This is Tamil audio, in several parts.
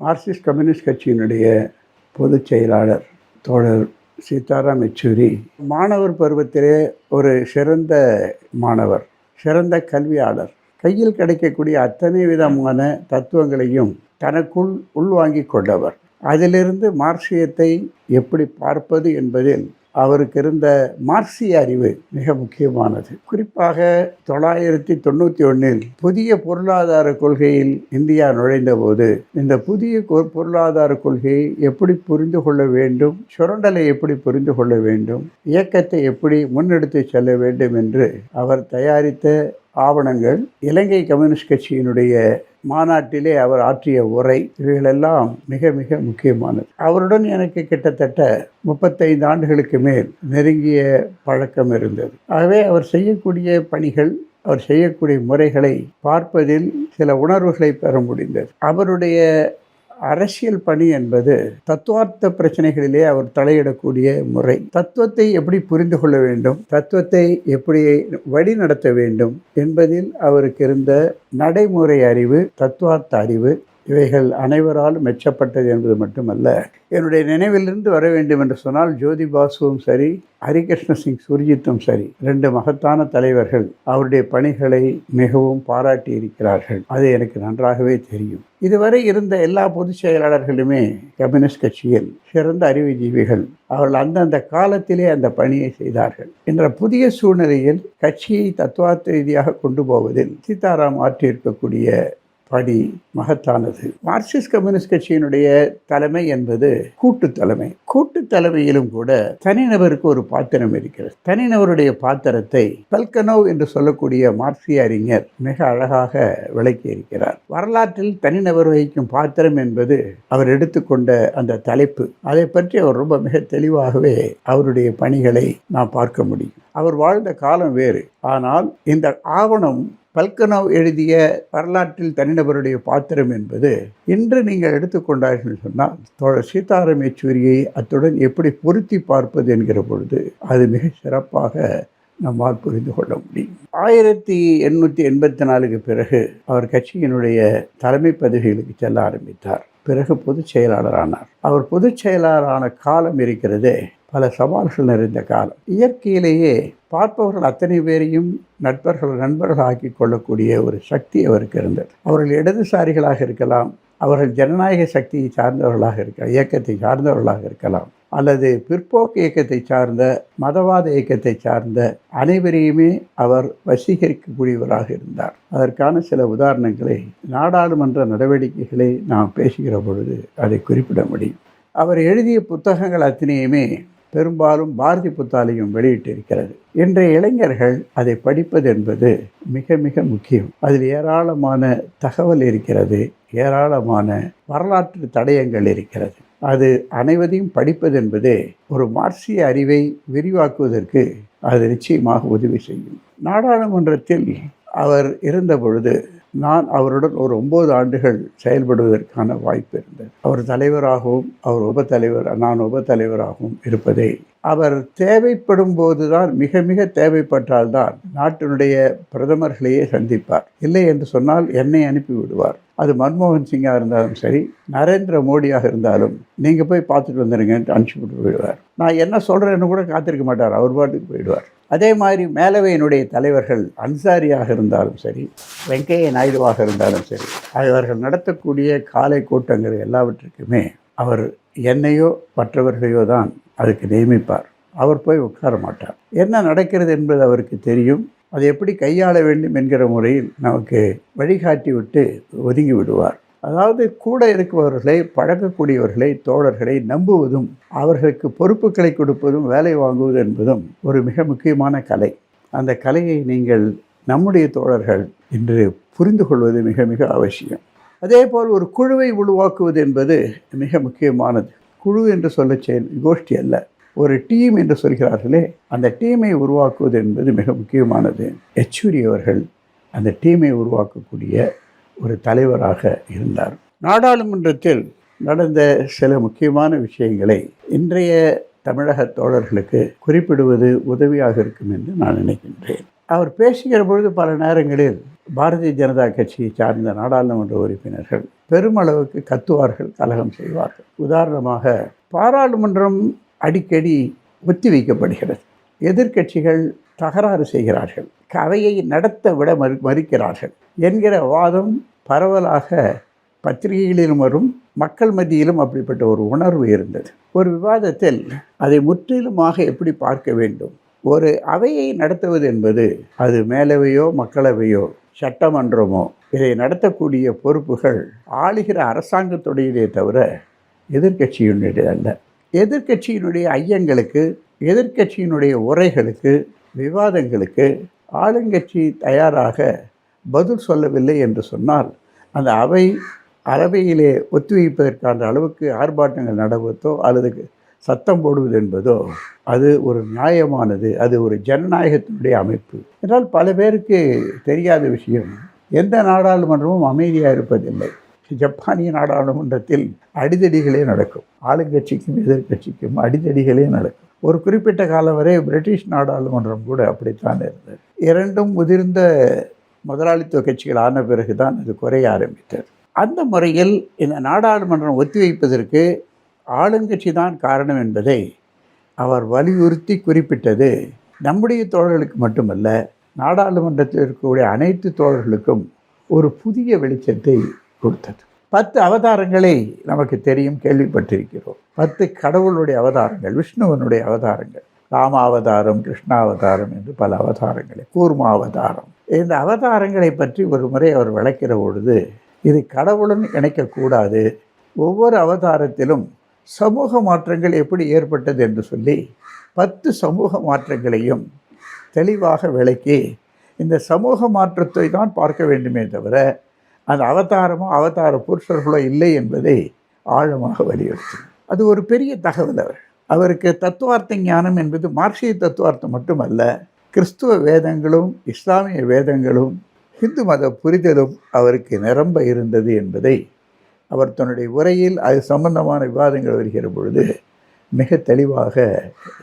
மார்க்சிஸ்ட் கம்யூனிஸ்ட் கட்சியினுடைய பொதுச் செயலாளர் தோழர் சீதாராம் யெச்சூரி மாணவர் பருவத்திலே ஒரு சிறந்த மாணவர் சிறந்த கல்வியாளர் கையில் கிடைக்கக்கூடிய அத்தனை விதமான தத்துவங்களையும் தனக்குள் உள்வாங்கிக் கொண்டவர். அதிலிருந்து மார்க்சியத்தை எப்படி பார்ப்பது என்பதில் அவருக்கு இருந்த மார்க்சிய அறிவு மிக முக்கியமானது. குறிப்பாக தொள்ளாயிரத்தி தொண்ணூற்றி ஒன்றில் புதிய பொருளாதார கொள்கையில் இந்தியா நுழைந்தபோது இந்த புதிய கொ- பொருளாதார கொள்கையை எப்படி புரிந்து கொள்ள வேண்டும் சுரண்டலை எப்படி புரிந்து கொள்ள வேண்டும் இயக்கத்தை எப்படி முன்னெடுத்து செல்ல வேண்டும் என்று அவர் தயாரித்த ஆவணங்கள். இலங்கை கம்யூனிஸ்ட் கட்சியினுடைய மாநாட்டிலே அவர் ஆற்றிய உரை இவைகளெல்லாம் மிக மிக முக்கியமானது. அவருடன் எனக்கு கிட்டத்தட்ட முப்பத்தைந்து ஆண்டுகளுக்கு மேல் நெருங்கிய பழக்கம் இருந்தது. ஆகவே அவர் செய்யக்கூடிய பணிகள் அவர் செய்யக்கூடிய முறைகளை பார்ப்பதில் சில உணர்வுகளை பெற முடிந்தது. அவருடைய அரசியல் பணி என்பது தத்துவார்த்த பிரச்சனைகளிலே அவர் தலையிடக்கூடிய முறை. தத்துவத்தை எப்படி புரிந்து கொள்ள வேண்டும்? தத்துவத்தை எப்படி வழி நடத்த வேண்டும்? என்பதில் அவருக்கு இருந்த நடைமுறை அறிவு தத்துவார்த்த அறிவு இவைகள் அனைவராலும் மெச்சப்பட்டது என்பது மட்டுமல்ல. என்னுடைய நினைவிலிருந்து வர வேண்டும் என்று சொன்னால் ஜோதி பாசுவும் சரி ஹரிகிருஷ்ண சிங் சுர்ஜித்தும் சரி ரெண்டு மகத்தான தலைவர்கள் அவருடைய பணிகளை மிகவும் பாராட்டி இருக்கிறார்கள். அது எனக்கு நன்றாகவே தெரியும். இதுவரை இருந்த எல்லா பொதுச் செயலாளர்களுமே கம்யூனிஸ்ட் கட்சியில் சிறந்த அறிவுஜீவிகள். அவர்கள் அந்தந்த காலத்திலே அந்த பணியை செய்தார்கள். என்ற புதிய சூழ்நிலையில் கட்சியை தத்துவார்த்த ரீதியாக கொண்டு போவதில் சீதாராம் ஆற்றியிருக்கக்கூடிய பணி மகத்தானது. மார்க்சிஸ்ட் கம்யூனிஸ்ட் கட்சியினுடைய தலைமை என்பது கூட்டு தலைமை. கூட்டு தலைமையிலும் கூட தனிநபருக்கு ஒரு பாத்திரம் இருக்கிறது. தனிநபருடைய பாத்திரத்தை பல்கனோவ் என்று சொல்லக்கூடிய மார்க்சிய அறிஞர் மிக அழகாக விளக்கி இருக்கிறார். வரலாற்றில் தனிநபர் வகிக்கும் பாத்திரம் என்பது அவர் எடுத்துக்கொண்ட அந்த தலைப்பு. அதை பற்றி அவர் ரொம்ப மிக தெளிவாகவே அவருடைய பணிகளை நாம் பார்க்க முடியும். அவர் வாழ்ந்த காலம் வேறு. ஆனால் இந்த ஆவணம் பல்கனோவ் எழுதிய வரலாற்றில் தனிநபருடைய பாத்திரம் என்பது இன்று நீங்கள் எடுத்துக்கொண்டார்கள் சொன்னால் தோழர் சீதாராம் யெச்சூரியை அத்துடன் எப்படி பொருத்தி பார்ப்பது என்கிற பொழுது அது மிக சிறப்பாக நம்மால் புரிந்து கொள்ள முடியும். ஆயிரத்தி எண்ணூற்றி எண்பத்தி நாலுக்கு பிறகு அவர் கட்சியினுடைய தலைமை பதவிகளுக்கு செல்ல ஆரம்பித்தார். பிறகு பொதுச் செயலாளரானார் அவர் பொதுச் செயலாளரான காலம் இருக்கிறதே பல சவால்கள் நிறைந்த காலம். இயற்கையிலேயே பார்ப்பவர்கள் அத்தனை பேரையும் நட்பர்கள் நண்பர்கள் ஆக்கிக் கொள்ளக்கூடிய ஒரு சக்தி அவருக்கு இருந்தது. அவர்கள் இடதுசாரிகளாக இருக்கலாம் அவர்கள் ஜனநாயக சக்தியை சார்ந்தவர்களாக இருக்கலாம் இயக்கத்தை சார்ந்தவர்களாக இருக்கலாம் அல்லது பிற்போக்கு இயக்கத்தை சார்ந்த மதவாத இயக்கத்தை சார்ந்த அனைவரையுமே அவர் வசீகரிக்கக்கூடியவராக இருந்தார். அதற்கான சில உதாரணங்களை நாடாளுமன்ற நடவடிக்கைகளை நாம் பேசுகிற பொழுது அதை குறிப்பிட முடியும். அவர் எழுதிய புத்தகங்கள் அத்தனையுமே பெரும்பாலும் பாரதி புத்தாலையும் வெளியிட்டிருக்கிறது. இன்றைய இளைஞர்கள் அதை படிப்பது என்பது மிக மிக முக்கியம். அதில் ஏராளமான தகவல் இருக்கிறது ஏராளமான வரலாற்று தடயங்கள் இருக்கிறது. அது அனைவரையும் படிப்பது என்பது ஒரு மார்க்சிய அறிவை விரிவாக்குவதற்கு அது நிச்சயமாக உதவி செய்யும். நாடாளுமன்றத்தில் அவர் இருந்த பொழுது நான் அவருடன் ஒரு ஒம்பது ஆண்டுகள் செயல்படுவதற்கான வாய்ப்பு இருந்தது. அவர் தலைவராகவும் அவர் உப தலைவர் நான் உப தலைவராகவும் இருப்பதை. அவர் தேவைப்படும் போதுதான் மிக மிக தேவைப்பட்டால்தான் நாட்டினுடைய பிரதமர்களையே சந்திப்பார். இல்லை என்று சொன்னால் என்னை அனுப்பி விடுவார் அது மன்மோகன் சிங்காக இருந்தாலும் சரி நரேந்திர மோடியாக இருந்தாலும் நீங்கள் போய் பார்த்துட்டு வந்துடுங்கன்ட்டு அனுப்பிச்சு போயிடுவார். நான் என்ன சொல்கிறேன்னு கூட காத்திருக்க மாட்டார் அவர் பாட்டுக்கு போயிடுவார். அதே மாதிரி மேலவையினுடைய தலைவர்கள் அன்சாரியாக இருந்தாலும் சரி வெங்கைய நாயுடுவாக இருந்தாலும் சரி அவர்கள் நடத்தக்கூடிய காலை கூட்டங்கள் எல்லாவற்றுக்குமே அவர் என்னையோ மற்றவர்களையோ தான் அதுக்கு நியமிப்பார். அவர் போய் உட்கார மாட்டார். என்ன நடக்கிறது என்பது அவருக்கு தெரியும். அதை எப்படி கையாள வேண்டும் என்கிற முறையில் நமக்கு வழிகாட்டி விட்டு ஒதுங்கி விடுவார். அதாவது கூட இருக்கிறவர்களை பழகக்கூடியவர்களை தோழர்களை நம்புவதும் அவர்களுக்கு பொறுப்புகளை கொடுப்பதும் வேலை வாங்குவது என்பதும் ஒரு மிக முக்கியமான கலை. அந்த கலையை நீங்கள் நம்முடைய தோழர்கள் இன்று புரிந்து கொள்வது மிக மிக அவசியம். அதே போல் ஒரு குழுவை உருவாக்குவது என்பது மிக முக்கியமானது. குழு என்று சொல்ல செயல் கோஷ்டி அல்ல. ஒரு டீம் என்று சொல்கிறார்களே அந்த டீமை உருவாக்குவது என்பது மிக முக்கியமானது. யெச்சூரி அவர்கள் அந்த டீமை உருவாக்கக்கூடிய ஒரு தலைவராக இருந்தார். நாடாளுமன்றத்தில் நடந்த சில முக்கியமான விஷயங்களை இன்றைய தமிழக தோழர்களுக்கு குறிப்பிடுவது உதவியாக இருக்கும் என்று நான் நினைக்கின்றேன். அவர் பேசுகிற பொழுது பல நேரங்களில் பாரதிய ஜனதா கட்சியை சார்ந்த நாடாளுமன்ற உறுப்பினர்கள் பெருமளவுக்கு கத்துவார்கள் கலகம் செய்வார்கள். உதாரணமாக பாராளுமன்றம் அடிக்கடி ஒத்திவைக்கப்படுகிறது எதிர்க்கட்சிகள் தகராறு செய்கிறார்கள். கதையை நடத்த விட மறு மறுக்கிறார்கள். என்கிற வாதம் பரவலாக பத்திரிகைகளிலும் வரும் மக்கள் மத்தியிலும் அப்படிப்பட்ட ஒரு உணர்வு இருந்தது. ஒரு விவாதத்தில் அதை முற்றிலுமாக எப்படி பார்க்க வேண்டும்? ஒரு அவையை நடத்துவது என்பது அது மேலவையோ மக்களவையோ சட்டமன்றமோ இதை நடத்தக்கூடிய பொறுப்புகள் ஆளுகிற அரசாங்கத்துடையதே தவிர எதிர்க்கட்சியினுடைய அல்ல எதிர்க்கட்சியினுடைய ஐயங்களுக்கு எதிர்க்கட்சியினுடைய உரைகளுக்கு விவாதங்களுக்கு ஆளுங்கட்சி தயாராக பதில் சொல்லவில்லை என்று சொன்னால் அந்த அவை அறவையிலே ஒத்திவைப்பதற்கான அளவுக்கு ஆர்ப்பாட்டங்கள் நடவதோ அல்லது சத்தம் போடுவது என்பதோ அது ஒரு நியாயமானது அது ஒரு ஜனநாயகத்தினுடைய அமைப்பு. என்றால் பல பேருக்கு தெரியாத விஷயம். எந்த நாடாளுமன்றமும் அமைதியாக இருப்பதில்லை. ஜப்பானிய நாடாளுமன்றத்தில் அடிதடிகளே நடக்கும். ஆளுங்கட்சிக்கும் எதிர்க்கட்சிக்கும் அடிதடிகளே நடக்கும். ஒரு குறிப்பிட்ட காலம் வரை பிரிட்டிஷ் நாடாளுமன்றம் கூட அப்படித்தான் இருந்தது. இரண்டும் முதிர்ந்த முதலாளித்துவ கட்சிகள் ஆன பிறகு தான் அது குறைய ஆரம்பித்தது. அந்த முறையில் இந்த நாடாளுமன்றம் ஒத்திவைப்பதற்கு ஆளுங்கட்சி தான் காரணம் என்பதை அவர் வலியுறுத்தி குறிப்பிட்டது நம்முடைய தோழர்களுக்கு மட்டுமல்ல நாடாளுமன்றத்தில் இருக்கக்கூடிய அனைத்து தோழர்களுக்கும் ஒரு புதிய வெளிச்சத்தை கொடுத்தது. பத்து அவதாரங்களை நமக்கு தெரியும் கேள்விப்பட்டிருக்கிறோம். பத்து கடவுளுடைய அவதாரங்கள் விஷ்ணுவனுடைய அவதாரங்கள். ராமாவதாரம் கிருஷ்ணாவதாரம் என்று பல அவதாரங்களை. கூர்மாவதாரம் இந்த அவதாரங்களை பற்றி ஒரு முறை அவர் விளக்கிற பொழுது இது கடவுளுடன் இணைக்கக்கூடாது. ஒவ்வொரு அவதாரத்திலும் சமூக மாற்றங்கள் எப்படி ஏற்பட்டது என்று சொல்லி பத்து சமூக மாற்றங்களையும் தெளிவாக விளக்கி இந்த சமூக மாற்றத்தை தான் பார்க்க வேண்டுமே தவிர அந்த அவதாரமோ அவதார புருஷர்களோ இல்லை என்பதை ஆழமாக வலியுறுத்தி. அது ஒரு பெரிய தகவல் அவர். அவருக்கு தத்துவார்த்த ஞானம் என்பது மார்க்சிய தத்துவார்த்தம் மட்டுமல்ல கிறிஸ்துவ வேதங்களும் இஸ்லாமிய வேதங்களும் ஹிந்து மத புரிதலும் அவருக்கு நிரம்ப இருந்தது என்பதை அவர் தன்னுடைய உரையில் அது சம்பந்தமான விவாதங்கள் வருகிற பொழுது மிக தெளிவாக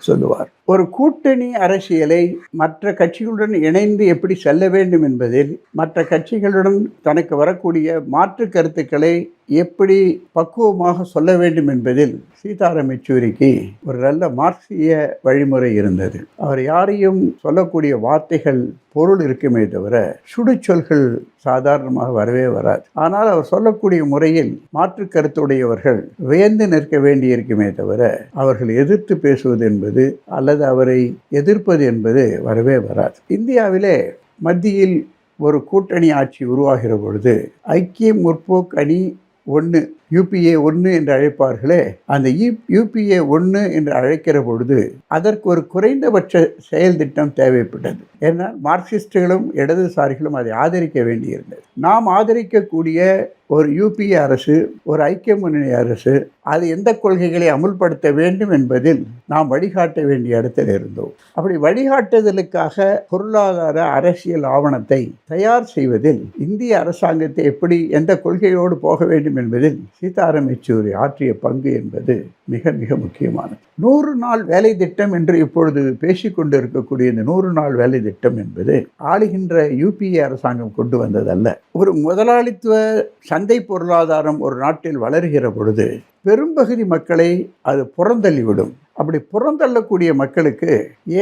சொல்லுவார். ஒரு கூட்டணி அரசியலை மற்ற கட்சிகளுடன் இணைந்து எப்படி செல்ல வேண்டும் என்பதில் மற்ற கட்சிகளுடன் தனக்கு வரக்கூடிய மாற்று கருத்துக்களை எப்படி பக்குவமாக சொல்ல வேண்டும் என்பதில் சீதாராம் யெச்சூரிக்கு ஒரு நல்ல மார்க்சிய வழிமுறை இருந்தது. அவர் யாரையும் சொல்லக்கூடிய வார்த்தைகள் பொருள் இருக்குமே தவிர சுடுச்சொல்கள் சாதாரணமாக வரவே வராது. ஆனால் அவர் சொல்லக்கூடிய முறையில் மாற்று கருத்துடையவர்கள் வியந்து நிற்க வேண்டியிருக்குமே தவிர அவர்கள் எதிர்த்து பேசுவது என்பது அல்லது அவரை எதிர்ப்பது என்பது வரவே வராது. இந்தியாவிலே மத்தியில் ஒரு கூட்டணி ஆட்சி உருவாகிற பொழுது ஐக்கிய முற்போக்கு அணி ஒன்று யூபிஏ ஒன்று என்று அழைப்பார்களே அந்த யூபிஏ ஒன்று என்று அழைக்கிற பொழுது அதற்கு ஒரு குறைந்தபட்ச செயல் திட்டம் தேவைப்பட்டது. ஏன்னா மார்க்சிஸ்டுகளும் இடதுசாரிகளும் அதை ஆதரிக்க வேண்டியிருந்தது. நாம் ஆதரிக்கக்கூடிய ஒரு யூபிஏ அரசு ஒரு ஐக்கிய முன்னணி அரசு அது எந்த கொள்கைகளை அமுல்படுத்த வேண்டும் என்பதில் நாம் வழிகாட்ட வேண்டிய இடத்தில் இருந்தோம். அப்படி வழிகாட்டுதலுக்காக பொருளாதார அரசியல் ஆவணத்தை தயார் செய்வதில் இந்திய அரசாங்கத்தை எப்படி எந்த கொள்கையோடு போக வேண்டும் என்பதில் சீதாராம் யெச்சூரி ஆற்றிய பங்கு என்பது மிக மிக முக்கியமானது. நூறு நாள் வேலை திட்டம் என்று இப்பொழுது பேசிக்கொண்டு இருக்கக்கூடிய இந்த நூறு நாள் வேலை திட்டம் என்பது ஆளுகின்ற யூபிஏ அரசாங்கம் கொண்டு வந்ததல்ல. ஒரு முதலாளித்துவ சந்தை பொருளாதாரம் ஒரு நாட்டில் வளர்கிற பொழுது பெரும்பகுதி மக்களை அது புறந்தள்ளிவிடும். அப்படி புறந்தள்ளக்கூடிய மக்களுக்கு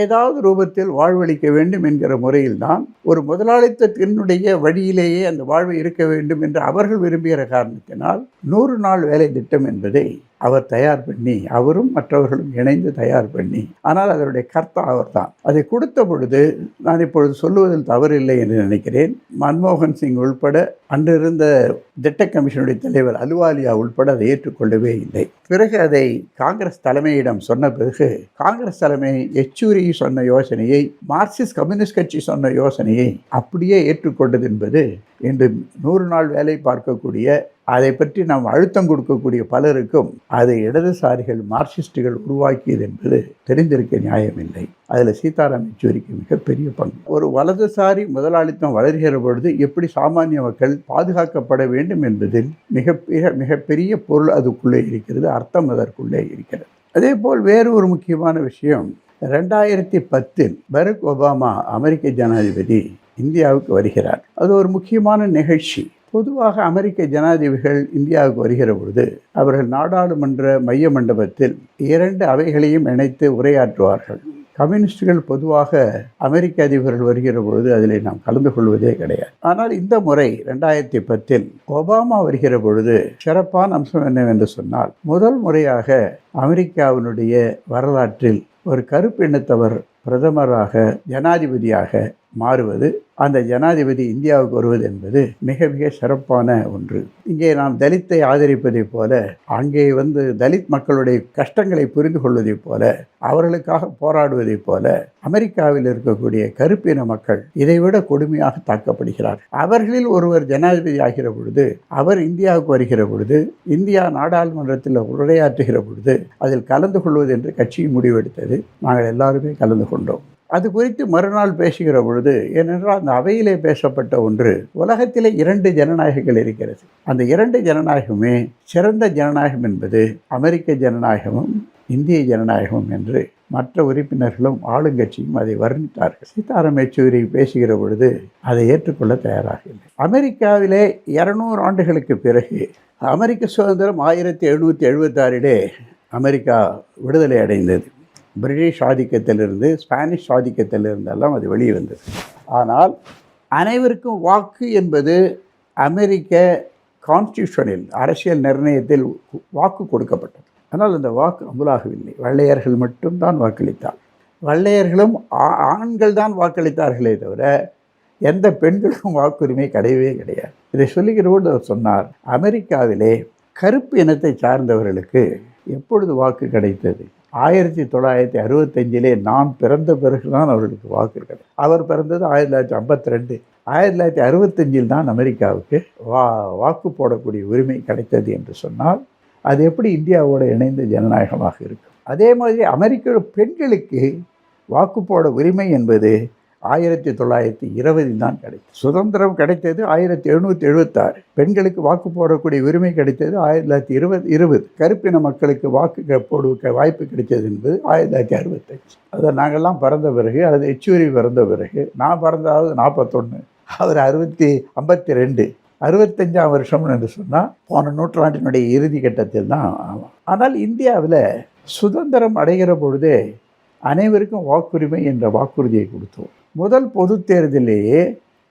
ஏதாவது ரூபத்தில் வாழ்வளிக்க வேண்டும் என்கிற முறையில்தான் ஒரு முதலாளித்தத்தினுடைய வழியிலேயே அந்த வாழ்வு இருக்க வேண்டும் என்று அவர்கள் விரும்புகிற காரணத்தினால் நூறு நாள் வேலை திட்டம் என்பதை அவர் தயார் பண்ணி அவரும் மற்றவர்களும் இணைந்து தயார் பண்ணி ஆனால் அதனுடைய கர்த்தா அவர்தான். அதை கொடுத்த பொழுது நான் இப்பொழுது சொல்லுவதில் தவறில்லை என்று நினைக்கிறேன். மன்மோகன் சிங் உள்பட அன்றிருந்த திட்ட கமிஷனுடைய தலைவர் அலுவாலியா உள்பட அதை ஏற்றுக்கொள்ளவே இல்லை. பிறகு அதை காங்கிரஸ் தலைமையிடம் சொன்ன பிறகு காங்கிரஸ் தலைமை யெச்சூரி சொன்ன யோசனையை மார்க்சிஸ்ட் கம்யூனிஸ்ட் கட்சி சொன்ன யோசனையை அப்படியே ஏற்றுக்கொண்டது என்பது இன்று நூறு நாள் வேலை பார்க்கக்கூடிய அதை பற்றி நாம் அழுத்தம் கொடுக்கக்கூடிய பலருக்கும் அதை இடதுசாரிகள் மார்க்சிஸ்டுகள் உருவாக்கியது என்பது தெரிந்திருக்க நியாயமில்லை. அதில் சீதாராம் யெச்சூரிக்கு மிகப்பெரிய பங்கு. ஒரு வலதுசாரி முதலாளித்தம் வளர்கிற பொழுது எப்படி சாமானிய மக்கள் பாதுகாக்கப்பட வேண்டும் என்பதில் மிக மிகப்பெரிய பொருள் அதுக்குள்ளே இருக்கிறது அர்த்தம் அதற்குள்ளே இருக்கிறது. அதே போல் வேறு ஒரு முக்கியமான விஷயம். ரெண்டாயிரத்தி பத்தில் பரக் ஒபாமா அமெரிக்க ஜனாதிபதி இந்தியாவுக்கு வருகிறார். அது ஒரு முக்கியமான நிகழ்ச்சி. பொதுவாக அமெரிக்க ஜனாதிபதிகள் இந்தியாவுக்கு வருகிற பொழுது அவர்கள் நாடாளுமன்ற மைய மண்டபத்தில் இரண்டு அவைகளையும் இணைத்து உரையாற்றுவார்கள். கம்யூனிஸ்டுகள் பொதுவாக அமெரிக்க அதிபர்கள் வருகிற பொழுது அதில் நாம் கலந்து கொள்வதே கிடையாது. ஆனால் இந்த முறை ரெண்டாயிரத்தி பத்தில் ஒபாமா வருகிற பொழுது சிறப்பான அம்சம் என்னவென்று சொன்னால் முதல் முறையாக அமெரிக்காவினுடைய வரலாற்றில் ஒரு கருப்பு இனத்தவர் பிரதமராக ஜனாதிபதியாக மாறுவது அந்த ஜனாதிபதி இந்தியாவுக்கு வருவது என்பது மிக மிக சிறப்பான ஒன்று. இங்கே நாம் தலித்தை ஆதரிப்பதைப் போல அங்கே வந்து தலித் மக்களுடைய கஷ்டங்களை புரிந்து கொள்வதைப் போல அவர்களுக்காக போராடுவதைப் போல அமெரிக்காவில் இருக்கக்கூடிய கருப்பின மக்கள் இதைவிட கொடுமையாக தாக்கப்படுகிறார். அவர்களில் ஒருவர் ஜனாதிபதி ஆகிற பொழுது அவர் இந்தியாவுக்கு வருகிற பொழுது இந்தியா நாடாளுமன்றத்தில் உரையாற்றுகிற பொழுது அதில் கலந்து கொள்வது என்று கட்சி முடிவெடுத்தது. நாங்கள் எல்லாருமே கலந்து கொண்டோம். அது குறித்து மறுநாள் பேசுகிற பொழுது ஏனென்றால் அந்த அவையிலே பேசப்பட்ட ஒன்று உலகத்திலே இரண்டு ஜனநாயகங்கள் இருக்கிறது. அந்த இரண்டு ஜனநாயகமே சிறந்த ஜனநாயகம் என்பது அமெரிக்க ஜனநாயகமும் இந்திய ஜனநாயகமும் என்று மற்ற உறுப்பினர்களும் ஆளுங்கட்சியும் அதை வர்ணித்தார்கள். சீதாராம் யெச்சூரி பேசுகிற பொழுது அதை ஏற்றுக்கொள்ள தயாராக இல்லை அமெரிக்காவிலே இருநூறு ஆண்டுகளுக்கு பிறகு அமெரிக்க சுதந்திரம் ஆயிரத்தி எழுநூற்றி எழுபத்தாறிலே அமெரிக்கா விடுதலை அடைந்தது. பிரிட்டிஷ் ஆதிக்கத்திலிருந்து ஸ்பானிஷ் ஆதிக்கத்திலிருந்தெல்லாம் அது வெளியே வந்தது. ஆனால் அனைவருக்கும் வாக்கு என்பது அமெரிக்க கான்ஸ்டியூஷனில் அரசியல் நிர்ணயத்தில் வாக்கு கொடுக்கப்பட்டது. ஆனால் அந்த வாக்கு அமுலாகவில்லை. வெள்ளையர்கள் மட்டும்தான் வாக்களித்தார். வெள்ளையர்களும் ஆ- ஆண்கள் தான் வாக்களித்தார்களே தவிர எந்த பெண்களுக்கும் வாக்குரிமை கிடையவே கிடையாது. இதை சொல்லுகிற போது அவர் சொன்னார் அமெரிக்காவிலே கருப்பு இனத்தை சார்ந்தவர்களுக்கு எப்பொழுது வாக்கு கிடைத்தது? ஆயிரத்தி தொள்ளாயிரத்தி அறுபத்தஞ்சிலே நான் பிறந்த பிறகுதான் அவர்களுக்கு வாக்கு கிடைத்தது அவர் பிறந்தது ஆயிரத்தி தொள்ளாயிரத்தி ஐம்பத்தி ரெண்டு. ஆயிரத்தி தொள்ளாயிரத்தி அறுபத்தஞ்சில் தான் அமெரிக்காவுக்கு வா வாக்கு போடக்கூடிய உரிமை கிடைத்தது என்று சொன்னால் அது எப்படி இந்தியாவோட இணைந்த ஜனநாயகமாக இருக்கும்? அதே மாதிரி அமெரிக்க பெண்களுக்கு வாக்கு போட உரிமை என்பது ஆயிரத்தி தொள்ளாயிரத்தி இருபதில் தான் கிடைத்தது. சுதந்திரம் கிடைத்தது ஆயிரத்தி எழுநூற்றி எழுபத்தாறு பெண்களுக்கு வாக்கு போடக்கூடிய உரிமை கிடைத்தது ஆயிரத்தி தொள்ளாயிரத்தி இருபது. இருபது கருப்பின மக்களுக்கு வாக்கு போடுவ வாய்ப்பு கிடைத்தது என்பது ஆயிரத்தி தொள்ளாயிரத்தி அறுபத்தஞ்சு. அதை நாங்கள்லாம் பிறந்த பிறகு அல்லது எச்சூரி பிறந்த பிறகு நான் பிறந்தாவது நாற்பத்தொன்று அவர் அறுபத்தி ஐம்பத்தி ரெண்டு. அறுபத்தஞ்சாம் வருஷம் என்று சொன்னால் போன நூற்றாண்டினுடைய இறுதி கட்டத்தில் தான் ஆமாம் ஆனால் இந்தியாவில் சுதந்திரம் அடைகிற பொழுதே அனைவருக்கும் வாக்குரிமை என்ற வாக்குறுதியை கொடுத்தோம். முதல் பொது தேர்தலிலேயே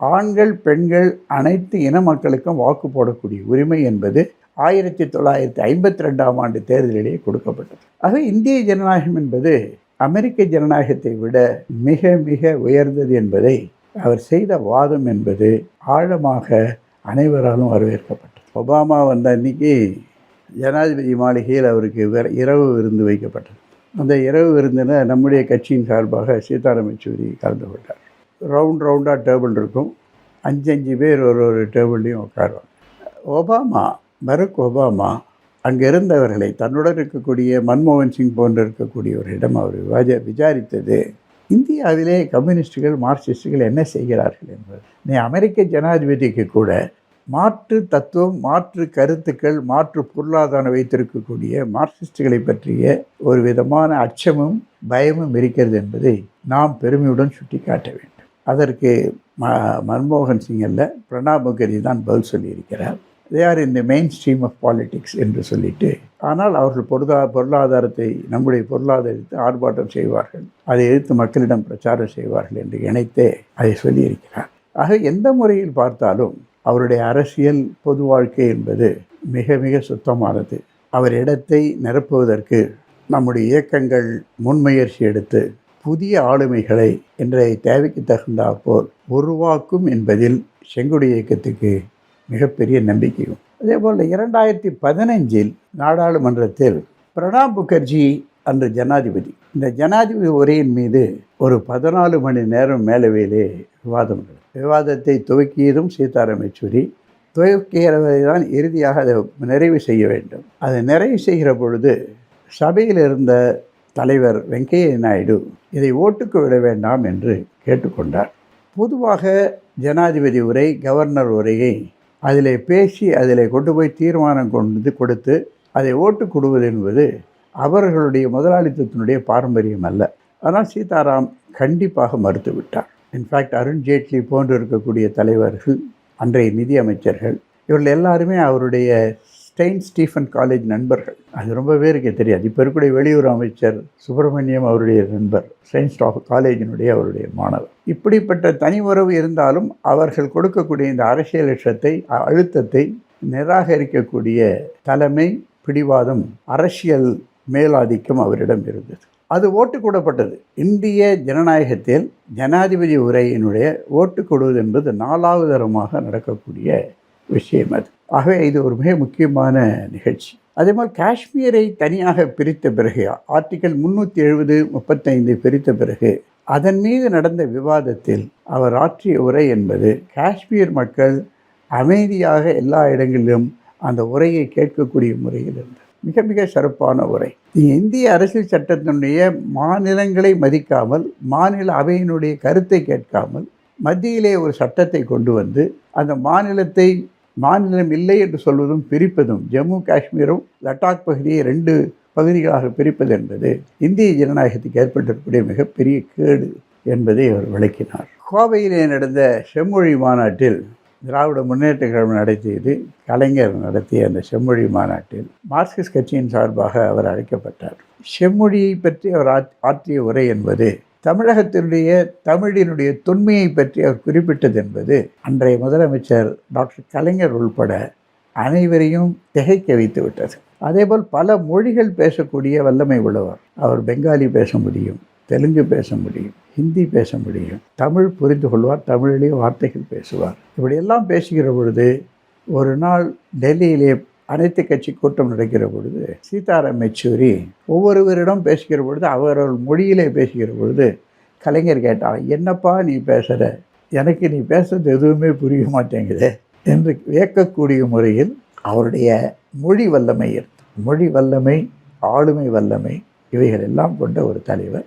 ஆண்கள் பெண்கள் அனைத்து இன மக்களுக்கும் வாக்கு போடக்கூடிய உரிமை என்பது ஆயிரத்தி தொள்ளாயிரத்தி ஐம்பத்தி ரெண்டாம் ஆண்டு தேர்தலிலேயே கொடுக்கப்பட்டது. ஆக இந்திய ஜனநாயகம் என்பது அமெரிக்க ஜனநாயகத்தை விட மிக மிக உயர்ந்தது என்பதை அவர் செய்த வாதம் என்பது ஆழமாக அனைவராலும் வரவேற்கப்பட்டது. ஒபாமா வந்த அன்னைக்கு ஜனாதிபதி மாளிகையில் அவருக்கு இரவு விருந்து வைக்கப்பட்டது. அந்த இரவு விருந்தில் நம்முடைய கட்சியின் சார்பாக சீதாராம் யெச்சூரி கலந்து கொண்டார். ரவுண்ட் ரவுண்டாக டேபிள் இருக்கும். அஞ்சு அஞ்சு பேர் ஒரு ஒரு டேபிள்லையும் உட்காருவாங்க. ஒபாமா பரக் ஒபாமா அங்கே இருந்தவர்களை தன்னுடன் இருக்கக்கூடிய மன்மோகன் சிங் போன்று இருக்கக்கூடியவர்களிடம் அவர் விவாஜ விசாரித்தது இந்தியாவிலே கம்யூனிஸ்டுகள் மார்க்சிஸ்டுகள் என்ன செய்கிறார்கள் என்பது. நீ அமெரிக்க ஜனாதிபதிக்கு கூட மாற்று தத்துவம் மாற்று கருத்துக்கள் மாற்று பொருளாதாரம் வைத்திருக்கக்கூடிய மார்க்சிஸ்டுகளை பற்றிய ஒரு விதமான அச்சமும் பயமும் இருக்கிறது என்பதை நாம் பெருமையுடன் சுட்டிக்காட்ட வேண்டும். அதற்கு ம மன்மோகன் சிங் அல்ல பிரணாப் முகர்ஜி தான் பதில் சொல்லியிருக்கிறார். They are in the main stream of politics என்று சொல்லிட்டு ஆனால் அவர்கள் பொருளா பொருளாதாரத்தை நம்முடைய பொருளாதாரத்தை ஆர்ப்பாட்டம் செய்வார்கள். அதை எதிர்த்து மக்களிடம் பிரச்சாரம் செய்வார்கள் என்று இணைத்தே அதை சொல்லியிருக்கிறார். ஆக எந்த முறையில் பார்த்தாலும் அவருடைய அரசியல் பொது வாழ்க்கை என்பது மிக மிக சுத்தமானது. அவர் இடத்தை நிரப்புவதற்கு நம்முடைய இயக்கங்கள் முன்முயற்சி எடுத்து புதிய ஆளுமைகளை இன்றைய தேவைக்கு தகுந்தாற்போல் உருவாக்கும் என்பதில் செங்குடி இயக்கத்துக்கு மிகப்பெரிய நம்பிக்கையும். அதே போல் இரண்டாயிரத்தி பதினஞ்சில் நாடாளுமன்றத்தில் பிரணாப் முகர்ஜி அன்று ஜனாதிபதி. இந்த ஜனாதிபதி உரையின் மீது ஒரு பதினாலு மணி நேரம் மேலவையிலே விவாதம் விவாதத்தை துவக்கியதும் சீதாராம் யெச்சூரி. துவக்கிறவரை தான் இறுதியாக அதை நிறைவு செய்ய வேண்டும். அதை நிறைவு செய்கிற பொழுது சபையில் இருந்த தலைவர் வெங்கையா நாயுடு இதை ஓட்டுக்கு விட வேண்டாம் என்று கேட்டுக்கொண்டார். பொதுவாக ஜனாதிபதி உரை கவர்னர் உரையை அதிலே பேசி அதிலே கொண்டு போய் தீர்மானம் கொண்டு கொடுத்து அதை ஓட்டு கொடுவது என்பது அவர்களுடைய முதலாளித்துவத்தினுடைய பாரம்பரியம் அல்ல. ஆனால் சீதாராம் கண்டிப்பாக மறுத்துவிட்டார். இன்ஃபேக்ட் அருண் ஜேட்லி போன்று இருக்கக்கூடிய தலைவர்கள் அன்றைய நிதி அமைச்சர்கள் இவர்கள் எல்லாருமே அவருடைய ஸ்டெயின் ஸ்டீஃபன் காலேஜ் நண்பர்கள். அது ரொம்ப பேருக்கு தெரியாது. இப்போ இருக்கக்கூடிய வெளியுறவு அமைச்சர் சுப்பிரமணியம் அவருடைய நண்பர் ஸ்டெயின் ஸ்டாஃப் காலேஜினுடைய அவருடைய மாணவர். இப்படிப்பட்ட தனி உறவு இருந்தாலும் அவர்கள் கொடுக்கக்கூடிய இந்த அரசியல் லட்சத்தை அழுத்தத்தை நிராகரிக்கக்கூடிய தலைமை பிடிவாதம் அரசியல் மேலாதிக்கம் அவரிடம் இருந்தது. அது ஓட்டு கூடப்பட்டது. இந்திய ஜனநாயகத்தில் ஜனாதிபதி உரையினுடைய ஓட்டு கொடுவது என்பது நாலாவது தரமாக நடக்கக்கூடிய விஷயம் அது. ஆகவே இது ஒரு மிக முக்கியமான நிகழ்ச்சி. அதே மாதிரி காஷ்மீரை தனியாக பிரித்த பிறகு ஆர்டிக்கல் முந்நூற்றி எழுபது முப்பத்தைந்து பிரித்த பிறகு அதன் மீது நடந்த விவாதத்தில் அவர் ஆற்றிய உரை என்பது காஷ்மீர் மக்கள் அமைதியாக எல்லா இடங்களிலும் அந்த உரையை கேட்கக்கூடிய முறையில் இருந்தது. மிக மிக சிறப்பான உரை. இந்திய அரசியல் சட்டத்தினுடைய மாநிலங்களை மதிக்காமல் மாநில அவையினுடைய கருத்தை கேட்காமல் மத்தியிலே ஒரு சட்டத்தை கொண்டு வந்து அந்த மாநிலத்தை மாநிலம் இல்லை என்று சொல்வதும் பிரிப்பதும் ஜம்மு காஷ்மீரும் லடாக் பகுதியை ரெண்டு பகுதிகளாக பிரிப்பது என்பது இந்திய ஜனநாயகத்துக்கு ஏற்பட்டிருக்கக்கூடிய மிகப்பெரிய கேடு என்பதை அவர் விளக்கினார். கோவையிலே நடந்த செம்மொழி மாநாட்டில் திராவிட முன்னேற்ற கழகம் நடத்தியது கலைஞர் நடத்திய அந்த செம்மொழி மாநாட்டில் மார்க்சிஸ்ட் கட்சியின் சார்பாக அவர் அழைக்கப்பட்டார். செம்மொழியை பற்றி அவர் ஆற்றிய உரை என்பது தமிழகத்தினுடைய தமிழினுடைய தொன்மையை பற்றி அவர் குறிப்பிட்டது என்பது அன்றைய முதலமைச்சர் டாக்டர் கலைஞர் உள்பட அனைவரையும் திகைக்க வைத்து விட்டது. அதேபோல் பல மொழிகள் பேசக்கூடிய வல்லமை உள்ளவர். அவர் பெங்காலி பேச முடியும் தெலுங்கு பேச முடியும் ஹிந்தி பேச முடியும் தமிழ் புரிந்து கொள்வார் தமிழிலேயே வார்த்தைகள் பேசுவார். இப்படியெல்லாம் பேசுகிற பொழுது ஒரு நாள் டெல்லியிலே அனைத்து கட்சி கூட்டம் நடக்கிற பொழுது சீதாராம் யெச்சூரி ஒவ்வொருவரிடம் பேசுகிற பொழுது அவரவர் மொழியிலே பேசுகிற பொழுது கலைஞர் கேட்டார் என்னப்பா நீ பேசுகிற எனக்கு நீ பேசுறது எதுவுமே புரிய மாட்டேங்குது என்று வியக்கக்கூடிய முறையில் அவருடைய மொழி வல்லமை மொழி வல்லமை ஆளுமை வல்லமை இவைகள் எல்லாம் கொண்ட ஒரு தலைவர்.